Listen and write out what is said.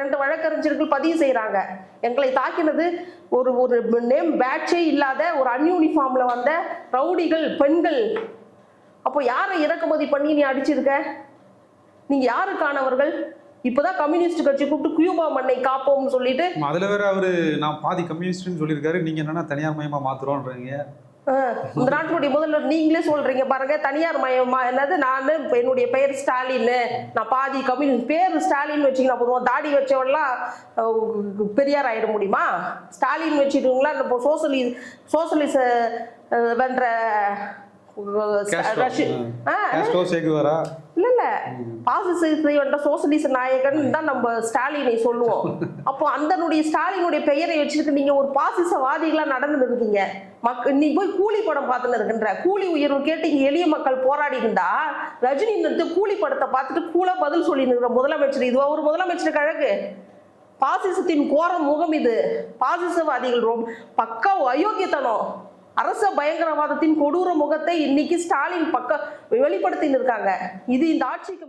ரெண்டு வழக்கறிஞர்கள் பதிவு செய்கிறாங்க எங்களை தாக்கினது ஒரு ஒரு நேம் பேட்சே இல்லாத ஒரு அன்யூனிஃபார்ம்ல வந்த ரவுடிகள் பெண்கள். அப்போ யாரை இறக்குமதி பண்ணி நீ அடிச்சிருக்க? நீங்கள் யாருக்கானவர்கள்? இப்போதான் கம்யூனிஸ்ட் கட்சி கூப்பிட்டு கியூபா மண்ணை காப்போம்னு சொல்லிட்டு அதுல வேற அவரு நான் பாதி கம்யூனிஸ்ட்னு சொல்லியிருக்காரு. நீங்க என்னன்னா தனியார் மயமா மாத்துறோன்றீங்க இந்த நாட்டினுடைய முதல்வர் நீங்களே சொல்றீங்க பாருங்க. தனியார் மயமா என்னது? நான் இப்ப என்னுடைய பெயர் ஸ்டாலின் நான் பாதி கம்யூனிஸ்ட் பேர் ஸ்டாலின் வச்சுக்கினா போதும். தாடி வச்சவெல்லாம் பெரியார் ஆயிட முடியுமா? ஸ்டாலின் வச்சுட்டுங்களா இந்த சோசலி சோசலிச வென்ற. ரஷ்ய- இல்ல. இல்ல பாசிசத்தை வென்ற சோசலிச நாயகன் தான் நம்ம ஸ்டாலினை சொல்லுவோம். அப்போ அந்தனுடைய ஸ்டாலினுடைய பெயரை வச்சுட்டு நீங்க ஒரு பாசிசவாதிகளா நடந்து இருக்கீங்க மக்க நீ போய் கூலி படம் பார்த்துன்னு இருக்கின்ற. கூலி உயர்வு கேட்டு இங்க எளிய மக்கள் போராடி இருந்தா ரஜினி வந்து கூலி படத்தை பார்த்துட்டு கூலா பதில் சொல்லி நிற்கிற முதலமைச்சர். இதுவா ஒரு முதலமைச்சர் கழகு? பாசிசத்தின் கோர முகம் இது. பாசிசவாதிகள் ரொம்ப பக்கா அயோக்கியத்தனம். அரச பயங்கரவாதத்தின் கொடூர முகத்தை இன்னைக்கு ஸ்டாலின் பக்கம் வெளிப்படுத்தின்னு இருக்காங்க. இது இந்த ஆட்சிக்கு